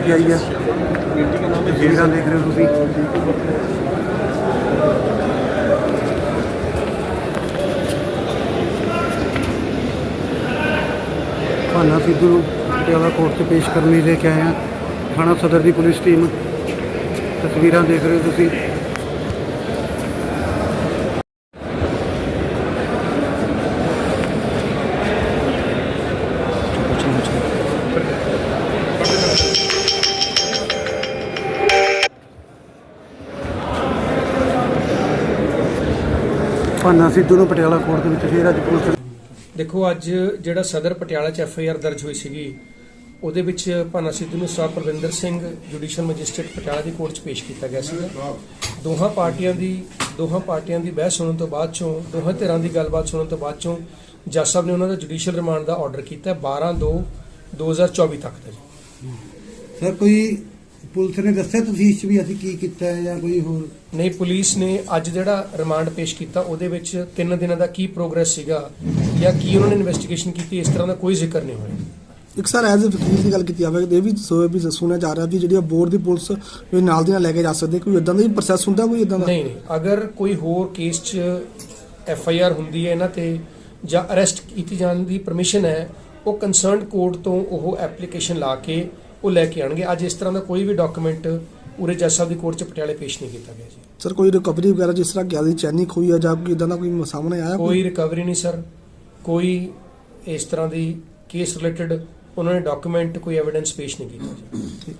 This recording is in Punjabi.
ਕੇ ਆਈ ਹੈ ਤਸਵੀਰਾਂ ਦੇਖ ਰਹੇ ਹੋ ਤੁਸੀਂ। ਭਾਨਾ ਸਿੱਧੂ ਪਟਿਆਲਾ ਕੋਰਟ 'ਚ ਪੇਸ਼ ਕਰਨ ਲਈ ਲੈ ਕੇ ਆਏ ਹਾਂ ਥਾਣਾ ਸਦਰ ਦੀ ਪੁਲਿਸ ਟੀਮ। ਤਸਵੀਰਾਂ ਦੇਖ ਰਹੇ ਹੋ ਤੁਸੀਂ। ਭਾਨਾ ਸਿੱਧੂ ਨੂੰ ਪਟਿਆਲਾ ਕੋਰਟ ਦੇ ਵਿੱਚ ਫੇਰ ਅੱਜ ਪੁਲਿਸ ਦੇਖੋ ਅੱਜ ਜਿਹੜਾ ਸਦਰ ਪਟਿਆਲਾ ਚ ਐਫ ਆਈ ਆਰ ਦਰਜ ਹੋਈ ਸੀਗੀ ਉਹਦੇ ਵਿੱਚ ਭਾਨਾ ਸਿੱਧੂ ਨੂੰ sir Parvinder Singh judicial magistrate Patiala ਦੀ ਕੋਰਟ 'ਚ ਪੇਸ਼ ਕੀਤਾ ਗਿਆ ਸੀਗਾ। ਦੋਹਾਂ ਪਾਰਟੀਆਂ ਦੀ ਦੋਹਾਂ ਪਾਰਟੀਆਂ ਦੀ ਬਹਿਸ ਸੁਣਨ ਤੋਂ ਬਾਅਦ ਚੋਂ ਦੋਹਾਂ ਧਿਰਾਂ ਦੀ ਗੱਲਬਾਤ ਸੁਣਨ ਤੋਂ ਬਾਅਦ ਚੋਂ ਜੱਜ ਸਾਹਿਬ ਨੇ ਉਹਨਾਂ ਦਾ ਜੁਡੀਸ਼ੀਅਲ ਰਿਮਾਂਡ ਦਾ ਆਰਡਰ ਕੀਤਾ 12 2 2024 ਤੱਕ ਦਾ ਜੀ। ਸਰ ਕੋਈ ਪੁਲਿਸ ਨੇ ਦੱਸਿਆ ਤੁਸੀਂ ਚ ਵੀ ਅਸੀਂ ਕੀ ਕੀਤਾ ਹੈ ਜਾਂ ਕੋਈ ਹੋਰ? ਨਹੀਂ ਪੁਲਿਸ ਨੇ ਅੱਜ ਜਿਹੜਾ ਰਿਮਾਂਡ ਪੇਸ਼ ਕੀਤਾ ਉਹਦੇ ਵਿੱਚ ਤਿੰਨ ਦਿਨਾਂ ਦਾ ਕੀ ਪ੍ਰੋਗਰੈਸ ਸੀਗਾ ਜਾਂ ਕੀ ਉਹਨਾਂ ਨੇ ਇਨਵੈਸਟੀਗੇਸ਼ਨ ਕੀਤੀ ਇਸ ਤਰ੍ਹਾਂ ਦਾ ਕੋਈ ਜ਼ਿਕਰ ਨਹੀਂ ਹੋਇਆ। ਇੱਕ ਸਰ ਐਜ਼ ਅ ਵਕੀਲ ਦੀ ਗੱਲ ਕੀਤੀ ਜਾਵੇ ਤੇ ਇਹ ਵੀ ਸੋ ਵੀ ਸੁਣਿਆ ਜਾ ਰਿਹਾ ਵੀ ਜਿਹੜੀ ਬੋਰਡ ਦੀ ਪੁਲਿਸ ਵੀ ਨਾਲ ਦੀ ਨਾਲ ਲੈ ਕੇ ਜਾ ਸਕਦੇ ਕੋਈ ਇਦਾਂ ਦਾ ਵੀ ਪ੍ਰੋਸੈਸ ਹੁੰਦਾ ਕੋਈ ਇਦਾਂ ਦਾ? ਨਹੀਂ ਨਹੀਂ ਅਗਰ ਕੋਈ ਹੋਰ ਕੇਸ 'ਚ ਐਫ ਆਈ ਆਰ ਹੁੰਦੀ ਹੈ ਇਹਨਾਂ ਤੇ ਜਾਂ ਅਰੈਸਟ ਕੀਤੀ ਜਾਣ ਦੀ ਪਰਮਿਸ਼ਨ ਹੈ ਉਹ ਕੰਸਰਨਡ ਕੋਰਟ ਤੋਂ ਉਹ ਐਪਲੀਕੇਸ਼ਨ ਲਾ ਕੇ ਉਹ ਲੈ ਕੇ ਆਣਗੇ ਅੱਜ ਇਸ ਤਰ੍ਹਾਂ ਦਾ ਕੋਈ ਵੀ ਡਾਕੂਮੈਂਟ ਪੂਰੇ ਜੱਜ ਸਾਹਿਬ ਦੀ ਕੋਰਟ 'ਚ ਪਟਿਆਲੇ ਪੇਸ਼ ਨਹੀਂ ਕੀਤਾ ਗਿਆ ਜੀ। ਸਰ ਕੋਈ ਰਿਕਵਰੀ ਵਗੈਰਾ ਜਿਸ ਤਰ੍ਹਾਂ ਗਿਆ ਦੀ ਚੈਨੀ ਖੋਈ ਆ ਜਾਂ ਕੋਈ ਇਦਾਂ ਦਾ ਕੋਈ ਸਾਹਮਣੇ ਆਇਆ? ਕੋਈ ਰਿਕਵਰੀ ਨਹੀਂ ਸਰ। ਕੋਈ ਇਸ ਤਰ੍ਹਾਂ ਦੀ ਕੇਸ ਰਿਲੇਟਡ ਉਹਨਾਂ ਨੇ ਡਾਕੂਮੈਂਟ ਕੋਈ ਐਵੀਡੈਂਸ ਪੇਸ਼ ਨਹੀਂ ਕੀਤਾ ਜੀ। ਠੀਕ।